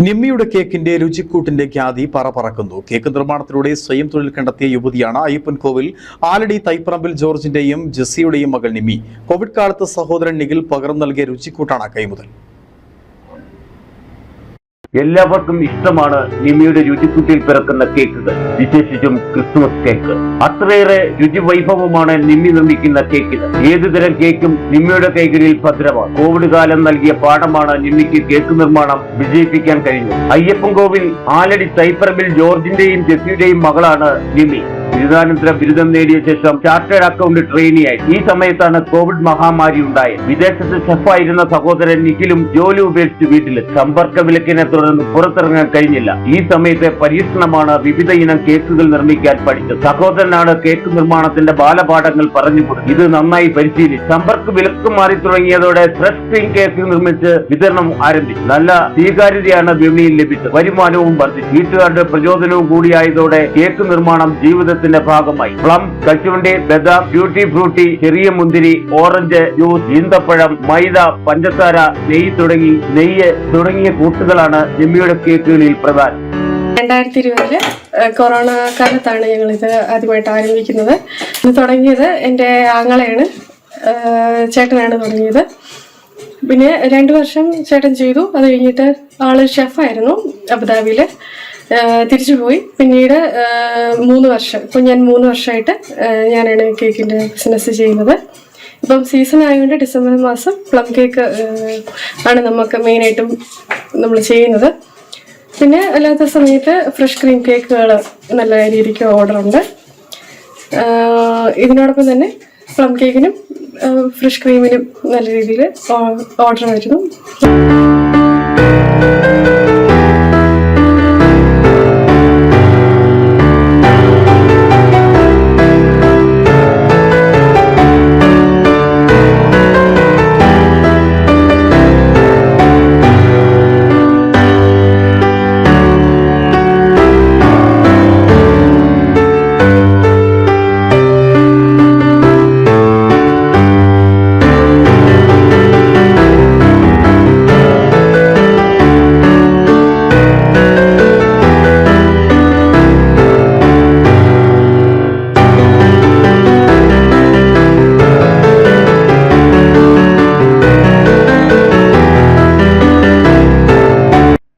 നിമ്മിയുടെ കേക്കിന്റെ രുചിക്കൂട്ടിന്റെ ഖ്യാതി പറ പറക്കുന്നു. കേക്ക് നിർമ്മാണത്തിലൂടെ സ്വയം തൊഴിൽ കണ്ടെത്തിയ യുവതിയാണ് അയ്യപ്പൻ കോവിൽ ആലടി തൈപ്പറമ്പിൽ ജോർജിന്റെയും ജെസ്സിയുടെയും മകൾ നിമ്മി. കോവിഡ് കാലത്ത് സഹോദരൻ നിഖിൽ പകർന്നു നൽകിയ രുചിക്കൂട്ടാണ് കൈമുതൽ. എല്ലാവർക്കും ഇഷ്ടമാണ് നിമിയുടെ രുചിക്കുട്ടിയിൽ പിറക്കുന്ന കേക്കുകൾ വിശേഷിച്ചും ക്രിസ്മസ് കേക്ക്. അത്രയേറെ രുചി വൈഭവമാണ് നിമ്മി നിർമ്മിക്കുന്ന കേക്കിന് ഏതുതരം കേക്കും നിമ്മിയുടെ കൈകളിൽ ഭദ്രമാണ്. കോവിഡ് കാലം നൽകിയ പാഠമാണ് നിമ്മിക്ക് കേക്ക് നിർമ്മാണം വിജയിപ്പിക്കാൻ കഴിഞ്ഞു അയ്യപ്പൻ കോവിൽ ആലടി തൈപ്പറമ്പിൽ ജോർജിന്റെയും ജെസ്സിയുടെയും മകളാണ് നിമ്മി ബിരുദാനന്തര ബിരുദം നേടിയ ശേഷം ചാർട്ടേഡ് അക്കൗണ്ട് ട്രെയിനിയായി ഈ സമയത്താണ് കോവിഡ് മഹാമാരി ഉണ്ടായത്. വിദേശത്ത് ഷെഫായിരുന്ന സഹോദരൻ നിഖിലും ജോലി ഉപേക്ഷിച്ച് വീട്ടിൽ. സമ്പർക്ക വിലക്കിനെ തുടർന്ന് പുറത്തിറങ്ങാൻ കഴിഞ്ഞില്ല. ഈ സമയത്തെ പരീക്ഷണമാണ് വിവിധ ഇനം കേക്കുകൾ നിർമ്മിക്കാൻ പഠിച്ചത്. സഹോദരനാണ് കേക്ക് നിർമ്മാണത്തിന്റെ ബാലപാഠങ്ങൾ പറഞ്ഞു കൊടുത്തത്. ഇത് നന്നായി പരിശീലിച്ചു സമ്പർക്ക വിലക്ക് മാറി തുടങ്ങിയതോടെ ഫ്രഷ് ക്രീം കേക്ക് നിർമ്മിച്ച് വിതരണം ആരംഭിച്ചു. നല്ല സ്വീകാര്യതയാണ് വിപണിയിൽ ലഭിച്ചത്. വരുമാനവും വർദ്ധിച്ചു. വീട്ടുകാരുടെ പ്രചോദനവും കൂടിയായതോടെ കേക്ക് നിർമ്മാണം ജീവിതത്തിന്റെ ഭാഗമായി. പ്ലം കശുവണ്ടി ബദാം ബ്യൂട്ടി ഫ്രൂട്ടി ചെറിയ മുന്തിരി ഓറഞ്ച് ജ്യൂസ് ഈന്തപ്പഴം മൈദ പഞ്ചസാര നെയ്യ് തുടങ്ങി നെയ്യ് തുടങ്ങിയ കൂട്ടുകളാണ് ജിമ്മിയുടെ കേക്കുകളിൽ പ്രധാനം. രണ്ടായിരത്തി ഇരുപതിൽ കൊറോണ കാലത്താണ് ഞങ്ങൾ ഇത് ആദ്യമായിട്ട് ആരംഭിക്കുന്നത്. ഇത് തുടങ്ങിയത് എന്റെ ആങ്ങളെയാണ്. ചേട്ടനാണ് തുടങ്ങിയത്. പിന്നെ രണ്ട് വർഷം ചേട്ടൻ ചെയ്തു. അത് കഴിഞ്ഞിട്ട് ആൾ ഷെഫായിരുന്നു അബുദാബിയിൽ തിരിച്ചു പോയി പിന്നീട് മൂന്ന് വർഷം. ഇപ്പം ഞാൻ മൂന്ന് വർഷമായിട്ട് ഞാനാണ് കേക്കിന്റെ ബിസിനസ് ചെയ്യുന്നത്. ഇപ്പം സീസൺ ആയതുകൊണ്ട് ഡിസംബർ മാസം പ്ലം കേക്ക് ആണ് നമുക്ക് മെയിനായിട്ടും നമ്മൾ ചെയ്യുന്നത്. പിന്നെ അല്ലാത്ത സമയത്ത് ഫ്രഷ് ക്രീം കേക്കുകൾ നല്ല രീതിക്ക് ഓർഡർ ഉണ്ട്. ഇതിനോടൊപ്പം തന്നെ പ്ലം കേക്കിനും ഫ്രഷ് ക്രീമിനും നല്ല രീതിയിൽ ഓർഡർ വരുന്നു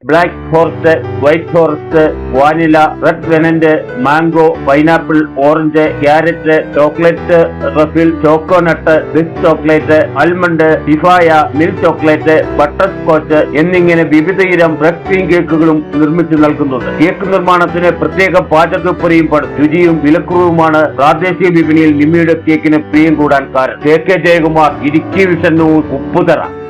black forest white forest vanilla red വെനന്റ് mango pineapple orange carrot chocolate truffle choconut ബിസ് ചോക്ലേറ്റ് ആൽമണ്ട് ഡിഫായ മിൽക്ക് ചോക്ലേറ്റ് ബട്ടർ സ്കോച്ച് എന്നിങ്ങനെ വിവിധയിനം ബ്രെഡ് ക്രീം കേക്കുകളും നിർമ്മിച്ചു നൽകുന്നുണ്ട്. കേക്ക് നിർമ്മാണത്തിന് പ്രത്യേക പാചകപ്പുരയും രുചിയും വിലക്കുറവുമാണ് പ്രാദേശിക വിപണിയിൽ നിമ്മിയുടെ കേക്കിന് പ്രിയം കൂടാൻ കാരണം. കെ കെ ജയകുമാർ ഇടുക്കി വിഷന്നു ഉപ്പുതറ.